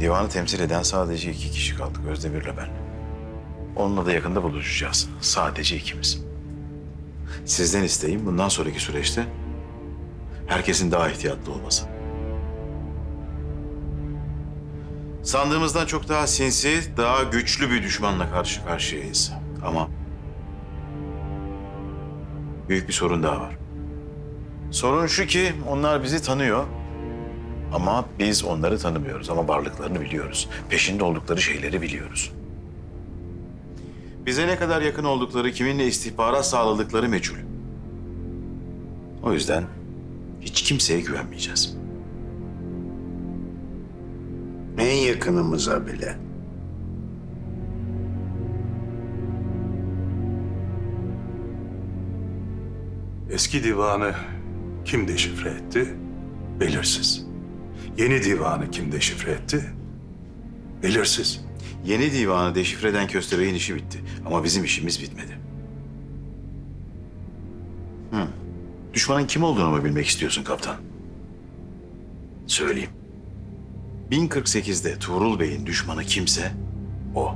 Divanı temsil eden sadece iki kişi kaldık. Özdemir'le ben. Onunla da yakında buluşacağız. Sadece ikimiz. Sizden isteğim bundan sonraki süreçte herkesin daha ihtiyatlı olması. Sandığımızdan çok daha sinsi, daha güçlü bir düşmanla karşı karşıyayız. Ama büyük bir sorun daha var. Sorun şu ki onlar bizi tanıyor. Ama biz onları tanımıyoruz ama varlıklarını biliyoruz. Peşinde oldukları şeyleri biliyoruz. Bize ne kadar yakın oldukları, kiminle istihbarat sağladıkları meçhul. O yüzden hiç kimseye güvenmeyeceğiz. En yakınımıza bile. Eski divanı kim deşifre etti? Belirsiz. Yeni divanı kim deşifre etti? Belirsiz. Yeni divanı deşifre eden köstebeğin işi bitti. Ama bizim işimiz bitmedi. Hı. Düşmanın kim olduğunu mu bilmek istiyorsun kaptan? Söyleyeyim. 1048'de Tuğrul Bey'in düşmanı kimse o.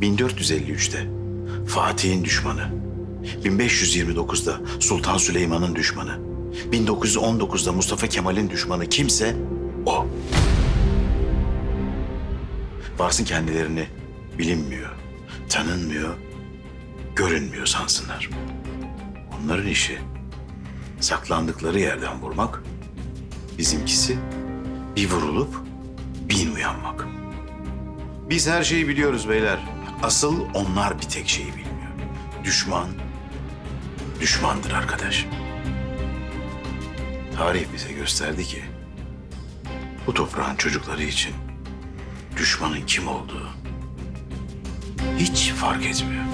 1453'te Fatih'in düşmanı. 1529'da Sultan Süleyman'ın düşmanı. 1919'da Mustafa Kemal'in düşmanı kimse o. Varsın kendilerini bilinmiyor, tanınmıyor, görünmüyor sansınlar. Onların işi saklandıkları yerden vurmak, bizimkisi bir vurulup bin uyanmak. Biz her şeyi biliyoruz beyler. Asıl onlar bir tek şeyi bilmiyor. Düşman, düşmandır arkadaş. Tarih bize gösterdi ki bu toprağın çocukları için düşmanın kim olduğu hiç fark etmiyor.